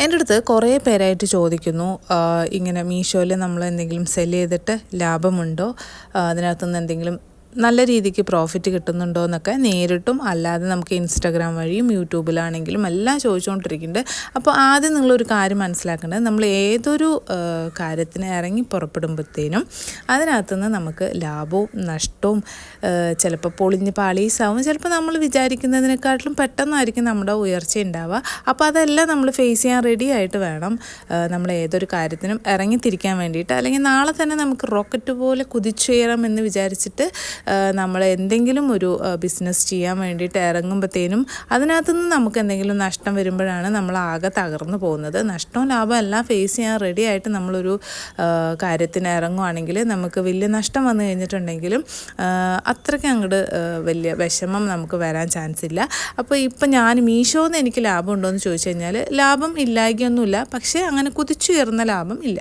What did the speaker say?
എന്റെ അടുത്ത് കുറേ പേരായിട്ട് ചോദിക്കുന്നു ഇങ്ങനെ മീഷോയിൽ നമ്മൾ എന്തെങ്കിലും സെൽ ചെയ്തിട്ട് ലാഭമുണ്ടോ? അതിനകത്തുനിന്ന് എന്തെങ്കിലും നല്ല രീതിക്ക് പ്രോഫിറ്റ് കിട്ടുന്നുണ്ടോ എന്നൊക്കെ നേരിട്ടും അല്ലാതെ നമുക്ക് ഇൻസ്റ്റാഗ്രാം വഴിയും യൂട്യൂബിലാണെങ്കിലും എല്ലാം ചോദിച്ചുകൊണ്ടിരിക്കുന്നുണ്ട് അപ്പോൾ ആദ്യം നിങ്ങളൊരു കാര്യം മനസ്സിലാക്കേണ്ടത് നമ്മൾ ഏതൊരു കാര്യത്തിന് ഇറങ്ങി പുറപ്പെടുമ്പോഴത്തേനും അതിനകത്തുനിന്ന് നമുക്ക് ലാഭവും നഷ്ടവും ചിലപ്പോൾ പൊളിഞ്ഞ് പാളീസാവും. ചിലപ്പോൾ നമ്മൾ വിചാരിക്കുന്നതിനെക്കാട്ടിലും പെട്ടെന്നായിരിക്കും നമ്മുടെ ഉയർച്ച ഉണ്ടാവുക. അപ്പോൾ അതെല്ലാം നമ്മൾ ഫേസ് ചെയ്യാൻ റെഡി ആയിട്ട് വേണം നമ്മൾ ഏതൊരു കാര്യത്തിനും ഇറങ്ങിത്തിരിക്കാൻ വേണ്ടിയിട്ട്. അല്ലെങ്കിൽ നാളെ തന്നെ നമുക്ക് റോക്കറ്റ് പോലെ കുതിച്ചുയരാം എന്ന് വിചാരിച്ചിട്ട് നമ്മൾ എന്തെങ്കിലും ഒരു ബിസിനസ് ചെയ്യാൻ വേണ്ടിയിട്ട് ഇറങ്ങുമ്പോഴത്തേനും അതിനകത്തുനിന്ന് നമുക്ക് എന്തെങ്കിലും നഷ്ടം വരുമ്പോഴാണ് നമ്മൾ ആകെ തകർന്നു പോകുന്നത്. നഷ്ടവും ലാഭം എല്ലാം ഫേസ് ചെയ്യാൻ റെഡി ആയിട്ട് നമ്മളൊരു കാര്യത്തിന് ഇറങ്ങുവാണെങ്കിൽ നമുക്ക് വലിയ നഷ്ടം വന്നു കഴിഞ്ഞിട്ടുണ്ടെങ്കിലും അത്രയ്ക്ക് അങ്ങോട്ട് വലിയ വിഷമം നമുക്ക് വരാൻ ചാൻസ് ഇല്ല. അപ്പോൾ ഇപ്പം ഞാൻ മീഷോന്ന് എനിക്ക് ലാഭം ഉണ്ടോ എന്ന് ചോദിച്ചു കഴിഞ്ഞാൽ ലാഭം ഇല്ലായ്കയൊന്നുമില്ല. പക്ഷേ അങ്ങനെ കുതിച്ചുയർന്ന ലാഭം ഇല്ല.